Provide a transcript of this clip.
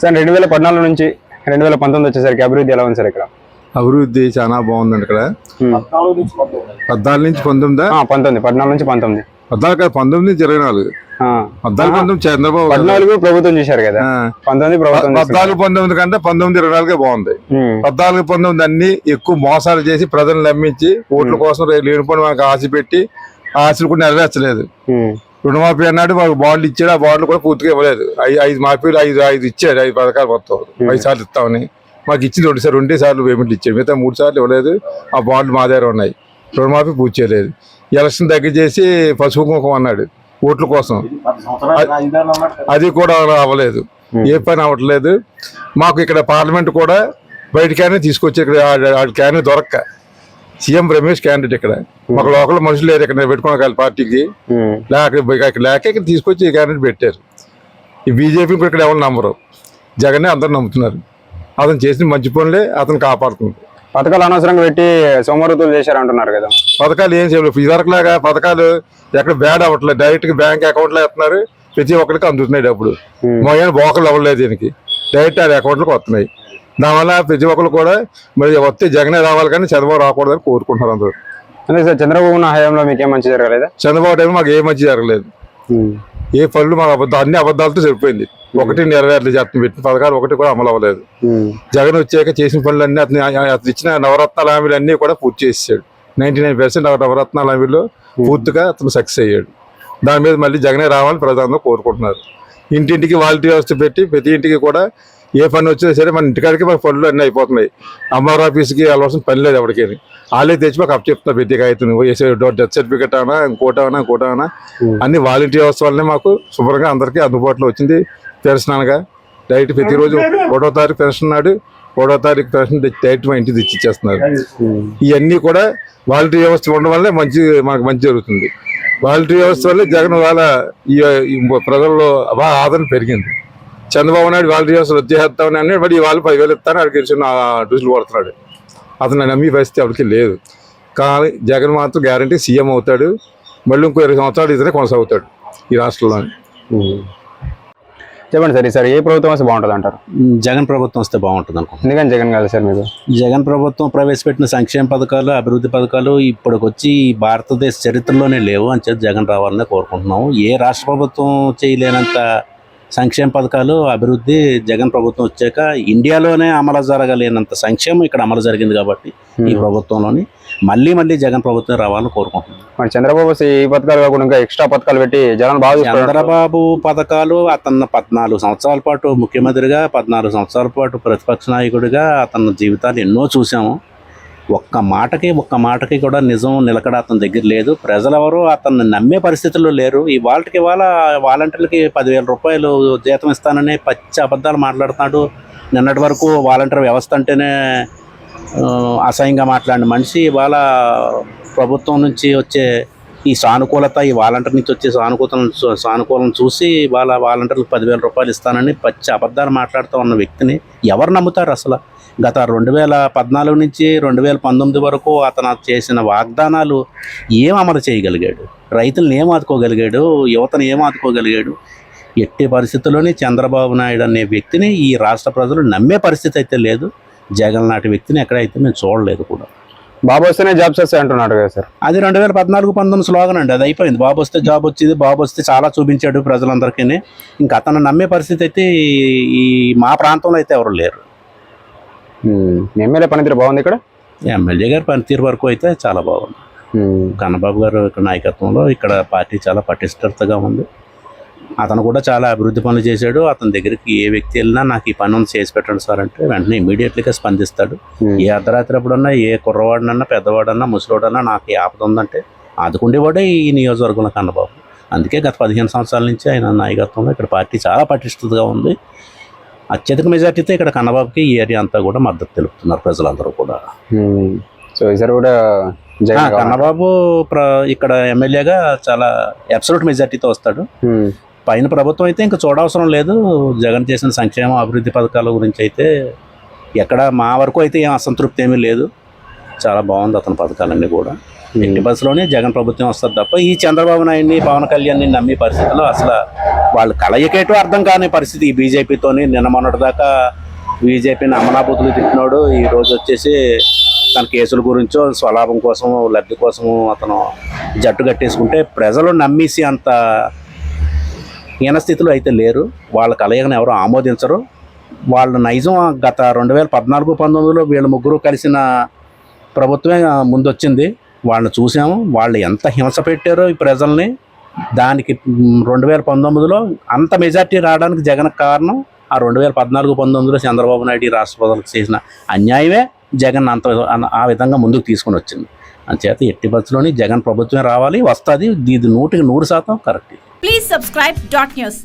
Sir రెండు వేల పద్నాలుగు నుంచి రెండు వేల పంతొమ్మిది వచ్చేసరికి అభివృద్ధి ఎలా ఉంది సార్ ఇక్కడ? అభివృద్ధి చాలా బాగుందండి ఇక్కడ. పద్నాలుగు నుంచి పంతొమ్మిదా. పద్నాలుగు నుంచి పంతొమ్మిది? పద్నాలుగు కాదు, పంతొమ్మిది నుంచి ఇరవై నాలుగు. ఆ. పద్నాలుగు పంతొమ్మిది చంద్రబాబు. పద్నాలుగు ప్రభుత్వం చేశారు కదా. పంతొమ్మిది ప్రభుత్వం. పద్నాలుగు పంతొమ్మిది కంటే పంతొమ్మిది ఇరవై నాలుగే బాగుంది. పద్నాలుగు పంతొమ్మిది అన్ని ఎక్కువ మోసాలు చేసి ప్రజలను నమ్మించి ఓట్ల కోసం లేనిపోయిన మనకు ఆశ పెట్టి ఆశలు కూడా నెరవేర్చలేదు. రుణమాఫీ అన్నాడు మాకు బాండ్లు ఇచ్చాడు ఆ బాండ్లు కూడా పూర్తిగా ఇవ్వలేదు ఐ- ఐదు మాఫీలు ఐదు ఐదు ఇచ్చాడు ఐదు పథకాలు మొత్తం ఐదు సార్లు ఇస్తామని మాకు ఇచ్చింది రెండు సార్లు రెండే సార్లు పేమెంట్లు ఇచ్చాడు మిగతా మూడు సార్లు ఇవ్వలేదు ఆ బాండ్లు మా దగ్గర ఉన్నాయి రుణమాఫీ పూర్తి చేయలేదు ఎలక్షన్ దగ్గర చేసి పసుపు కుంకుమ అన్నాడు ఓట్ల కోసం అది కూడా అవ్వలేదు ఏ పని అవ్వట్లేదు మాకు ఇక్కడ పార్లమెంట్ కూడా బయటకైనా తీసుకొచ్చి ఇక్కడ ఆ క్యాన్ దొరక్క సీఎం రమేష్ క్యాండిడేట్ ఇక్కడ. మాకు లోకల్ మనుషులు లేరు ఇక్కడ పెట్టుకున్న పార్టీకి. లేక ఇక్కడ లేక ఇక్కడ తీసుకొచ్చి ఈ క్యాండిడేట్ పెట్టారు. ఈ బీజేపీ కూడా ఇక్కడ ఎవరు నమ్మరు. జగనే అందరు నమ్ముతున్నారు. అతను చేసిన మంచి పనులే అతను కాపాడుతుంది పథకాలు అనవసరంగా పెట్టి సోమరుతులు చేశారు అంటున్నారు కదా. పథకాలు ఏం చేయలేదు. ఇదివరకులాగా పథకాలు ఎక్కడ బ్యాడ్ అవ్వట్లేదు. డైరెక్ట్గా బ్యాంక్ అకౌంట్లో వేస్తున్నారు. ప్రతి ఒక్కరికి అందుతున్నాయి డబ్బులు. మొయ్యని బోకలు అవ్వలేదు దీనికి. డైరెక్ట్ అది అకౌంట్లకు వస్తున్నాయి. దానివల్ల ప్రతి ఒక్కరు కూడా మరి వస్తే జగనే రావాలి కానీ చంద్రబాబు రాకూడదని కోరుకుంటున్నారు అందరూ. అదే సార్ చంద్రబాబు నా హయాంలో మీకేం మంచి జరగలేదా? చంద్రబాబు టైం మాకు ఏ మంచి జరగలేదు. ఏ పనులు మాకు అబద్ధాలు అన్ని అబద్ధాలతో సరిపోయింది. ఒకటి నెరవేరలేదు అతను పెట్టిన పథకాలు ఒకటి కూడా అమలు అవ్వలేదు. జగన్ వచ్చాక చేసిన పనులన్నీ అతని అతను ఇచ్చిన నవరత్నాల హామీలు అన్నీ కూడా పూర్తి చేసాడు నైన్టీ నైన్ పర్సెంట్ నవరత్నాల హామీలో పూర్తిగా అతను సక్సెస్ అయ్యాడు. దాని మీద మళ్ళీ జగనే రావాలని ప్రజలందరూ కోరుకుంటున్నారు. ఇంటింటికి వాలంటీర్ వ్యవస్థ పెట్టి ప్రతి ఇంటికి కూడా ఏ పని వచ్చినా సరే మన ఇంటికాడికి మన పనులు అన్నీ అయిపోతున్నాయి. అమ్మవారి ఆఫీస్కి వెళ్ళవలసిన పని లేదు ఎవరికి. వాళ్ళే తెచ్చి మాకు అప్ చెప్తున్నారు ప్రతి కాగితం. వేసే డెత్ సర్టిఫికెట్ అయినా ఇంకోటి అయినా ఇంకోటి అయినా అన్ని వాలంటీర్ వ్యవస్థ వల్లనే మాకు శుభ్రంగా అందరికీ అందుబాటులో వచ్చింది. పెన్షన్ అనగా డైరెక్ట్ ప్రతిరోజు ఒకటో తారీఖు పెన్షన్ నాడు ఒకటో తారీఖు పెన్షన్ తెచ్చి డైరెక్ట్ మా ఇంటికి తెచ్చి ఇచ్చేస్తున్నారు. ఇవన్నీ కూడా వాలంటీర్ వ్యవస్థ ఉండడం వల్లే మంచి మనకు మంచి జరుగుతుంది. వాలంటీర్ వ్యవస్థ వల్లే జగన్ వాళ్ళ ఈ ఈ ప్రజల్లో బాగా ఆదరణ పెరిగింది. చంద్రబాబు నాయుడు వాలంటీర్ వ్యవస్థ వచ్చేస్తామని అన్నాడు. మరి వాళ్ళు పదివేలు ఇస్తాను అక్కడికి వచ్చి నా డ్యూసులు కొడుతున్నాడు. అతను నమ్మి పరిస్థితి ఎవరికి లేదు. కానీ జగన్ మాత్రం గ్యారంటీ సీఎం అవుతాడు. మళ్ళీ ఇంకో ఇరవై సంవత్సరాలు ఇతనే కొనసాగుతాడు ఈ రాష్ట్రంలో. చెప్పండి సార్ ఈసారి ఏ ప్రభుత్వం వస్తే బాగుంటుంది అంటారు? జగన్ ప్రభుత్వం వస్తే బాగుంటుంది అనుకుంటున్నాను. ఎందుకని జగన్ కాదు సార్ మీకు జగన్ ప్రభుత్వం ప్రవేశపెట్టిన సంక్షేమ పథకాలు అభివృద్ధి పథకాలు ఇప్పటికొచ్చి భారతదేశ చరిత్రలోనే లేవు అని చెప్పి జగన్ రావాలని కోరుకుంటున్నాము. ఏ రాష్ట్ర ప్రభుత్వం చేయలేనంత సంక్షేమ పథకాలు అభివృద్ధి జగన్ ప్రభుత్వం వచ్చాక ఇండియాలోనే అమలు జరగలేనంత సంక్షేమం ఇక్కడ అమలు జరిగింది కాబట్టి ఈ ప్రభుత్వంలోని మళ్ళీ మళ్ళీ జగన్ ప్రభుత్వం రావాలని కోరుకుంటున్నాం. మరి చంద్రబాబు ఈ పథకాలు కాకుండా ఇంకా ఎక్స్ట్రా పథకాలు పెట్టి బాగా చూసుకుంటారు చంద్రబాబు పథకాలు అతను పద్నాలుగు సంవత్సరాల పాటు ముఖ్యమంత్రిగా పద్నాలుగు సంవత్సరాల పాటు ప్రతిపక్ష నాయకుడిగా అతని జీవితాలు ఎన్నో చూసాము ఒక్క మాటకి ఒక్క మాటకి కూడా నిజం నిలకడ అతని దగ్గర లేదు. ప్రజలెవరూ అతన్ని నమ్మే పరిస్థితుల్లో లేరు. ఈ వాళ్ళకి ఇవాళ వాలంటీర్లకి పదివేల రూపాయలు జీతం ఇస్తానని పచ్చి అబద్ధాలు మాట్లాడుతున్నాడు. నిన్నటి వరకు వాలంటీర్ వ్యవస్థ అంటేనే అసహ్యంగా మాట్లాడిన మనిషి. ఇవాళ ప్రభుత్వం నుంచి వచ్చే ఈ సానుకూలత ఈ వాలంటీర్ నుంచి వచ్చే సానుకూలతను చూ- సానుకూలం చూసి వాళ్ళ వాలంటీర్లకు పదివేల రూపాయలు ఇస్తానని పచ్చి అబద్ధాలు మాట్లాడుతూ ఉన్న వ్యక్తిని ఎవరు నమ్ముతారు అసలు? గత రెండు వేల పద్నాలుగు నుంచి రెండు వేల పంతొమ్మిది వరకు అతను చేసిన వాగ్దానాలు ఏం అమలు చేయగలిగాడు? రైతులను ఏం ఆదుకోగలిగాడు? యువతను ఏం ఆదుకోగలిగాడు? ఎట్టి పరిస్థితుల్లోనే చంద్రబాబు నాయుడు అనే వ్యక్తిని ఈ రాష్ట్ర ప్రజలు నమ్మే పరిస్థితి అయితే లేదు. జగన్ నాటి వ్యక్తిని ఎక్కడైతే మేము చూడలేదు కూడా. బాబు వస్తేనే జాబ్స్ వస్తాయి అంటున్నారు కదా సార్. అది రెండు వేల పద్నాలుగు పంతొమ్మిది స్లోగన్ అండి. అది అయిపోయింది. బాబు వస్తే జాబ్ వచ్చింది. బాబు వస్తే చాలా చూపించాడు ప్రజలందరికీ ఇంకా అతను నమ్మే పరిస్థితి అయితే ఈ- మా ప్రాంతంలో అయితే ఎవరు లేరు. ఎమ్మెల్యే పనితీరు బాగుంది ఇక్కడ? ఎమ్మెల్యే గారి పనితీరు వరకు అయితే చాలా బాగుంది. కన్నబాబు గారు ఇక్కడ నాయకత్వంలో ఇక్కడ పార్టీ చాలా పటిష్టతగా ఉంది. అతను కూడా చాలా అభివృద్ధి పనులు చేశాడు. అతని దగ్గరికి ఏ వ్యక్తి వెళ్ళినా నాకు ఈ పని చేసి పెట్టండి సార్ అంటే వెంటనే ఇమీడియట్లీగా స్పందిస్తాడు. ఏ అర్ధరాత్రి అప్పుడన్నా ఏ కుర్రవాడినన్నా పెద్దవాడన్నా ముసలివాడన్నా నాకు ఈ ఆపద ఉందంటే ఆదుకుండేవాడే ఈ నియోజకవర్గంలో కన్నబాబు. అందుకే గత పదిహేను సంవత్సరాల నుంచి ఆయన నాయకత్వంలో ఇక్కడ పార్టీ చాలా పటిష్టతగా ఉంది. అత్యధిక మెజార్టీతో ఇక్కడ కన్నబాబుకి ఈ ఏరియా అంతా కూడా మద్దతు తెలుపుతున్నారు ప్రజలందరూ కూడా. సో ఈసారి కూడా. కన్నబాబు ఇక్కడ ఎమ్మెల్యేగా చాలా అబ్సల్యూట్ మెజార్టీతో వస్తాడు. పైన ప్రభుత్వం అయితే ఇంకా చూడవసరం లేదు జగన్ చేసిన సంక్షేమ అభివృద్ధి పథకాల గురించి అయితే ఎక్కడ మా వరకు అయితే ఏం అసంతృప్తి ఏమీ లేదు చాలా బాగుంది అతని పథకాలన్నీ కూడా ఎట్టి బస్సులోనే జగన్ ప్రభుత్వం వస్తుంది తప్ప ఈ చంద్రబాబు నాయుడిని పవన్ కళ్యాణ్ని నమ్మే పరిస్థితిలో అసలు వాళ్ళు కలయికేటో అర్థం కాని పరిస్థితి ఈ బీజేపీతోని. నిన్న మొన్నటిదాకా బీజేపీని అమనాబుద్ధులు తిట్టినాడు. ఈ రోజు వచ్చేసి తన కేసుల గురించో స్వలాభం కోసం లబ్ధి కోసము అతను జట్టు కట్టేసుకుంటే ప్రజలు నమ్మేసి అంత హీనస్థితిలో అయితే లేరు. వాళ్ళ కలయికను ఎవరు ఆమోదించరు. వాళ్ళ నైజం గత రెండు వేల పద్నాలుగు పంతొమ్మిదిలో వీళ్ళ ముగ్గురు కలిసిన ప్రభుత్వమే ముందొచ్చింది. వాళ్ళని చూసాము. వాళ్ళు ఎంత హింస పెట్టారో ఈ ప్రజల్ని. దానికి రెండు వేల పంతొమ్మిదిలో అంత మెజార్టీ రావడానికి జగన్ కారణం ఆ రెండు వేల పద్నాలుగు పంతొమ్మిదిలో చంద్రబాబు నాయుడు ఈ చేసిన అన్యాయమే జగన్ అంత ఆ విధంగా ముందుకు తీసుకొని వచ్చింది. అంచేత ఎట్టి బస్సులోని జగన్ ప్రభుత్వమే రావాలి. వస్తుంది. ఇది నూటికి నూరు శాతం correct please subscribe dot news